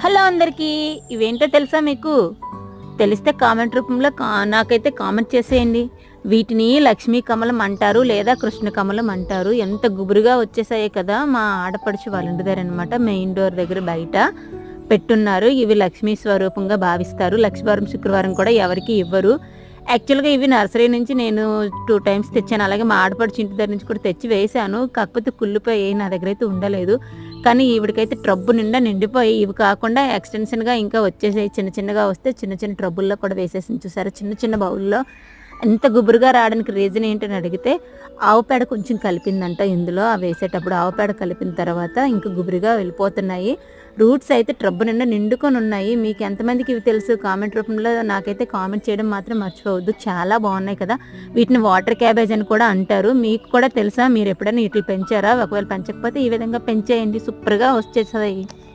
Hello అందరికీ ఇవేంటో తెలుసా మీకు? తెలిస్తే కామెంట్ రూపంలో కా- నాకైతే కామెంట్ చేసేయండి. వీటిని లక్ష్మీ కమలం అంటారు లేదా కృష్ణ కమలం అంటారు. ఎంత గుబురుగా వచ్చేసాయి కదా మా ఆడపడుచు వాళ్ళ ఇంటి దగ్గర అనమాట మెయిన్ డోర్ దగ్గర బయట పెట్టున్నారు. ఇవి లక్ష్మీ స్వరూపంగా భావిస్తారు. లక్ష్మీవారం శుక్రవారం కూడా ఎవరికి ఇవ్వరు. యాక్చువల్గా ఇవి నర్సరీ నుంచి నేను టూ టైమ్స్ తెచ్చాను. అలాగే మా ఆడపడుచు ఇంటి దగ్గర నుంచి కూడా తెచ్చి వేశాను. కాకపోతే కుళ్ళిపోయి నా దగ్గర అయితే ఉండలేదు. కానీ ఈవిడికైతే ట్రబ్బు నిండా నిండిపోయి ఇవి కాకుండా ఎక్స్టెన్షన్గా ఇంకా వచ్చేసాయి. చిన్న చిన్నగా వస్తే చిన్న చిన్న ట్రబ్బుల్లో కూడా వేసేసి చూసారా? చిన్న చిన్న బౌల్లో ఎంత గుబురుగా రావడానికి రీజన్ ఏంటని అడిగితే ఆవు పేడ కొంచెం కలిపిందంట ఇందులో. ఆ వేసేటప్పుడు ఆవు పేడ కలిపిన తర్వాత ఇంకా గుబురుగా వెళ్ళిపోతున్నాయి. రూట్స్ అయితే ట్రబ్బు నిండా నిండుకొని ఉన్నాయి. మీకు ఎంతమందికి ఇవి తెలుసు? కామెంట్ రూపంలో నాకైతే కామెంట్ చేయడం మాత్రం మర్చిపోవద్దు. చాలా బాగున్నాయి కదా. వీటిని వాటర్ క్యాబేజ్ అని కూడా అంటారు. మీకు కూడా తెలుసా? మీరు ఎప్పుడైనా వీటిని పెంచారా? ఒకవేళ పెంచకపోతే ఈ విధంగా పెంచేయండి. సూపర్గా వచ్చేస్తాయి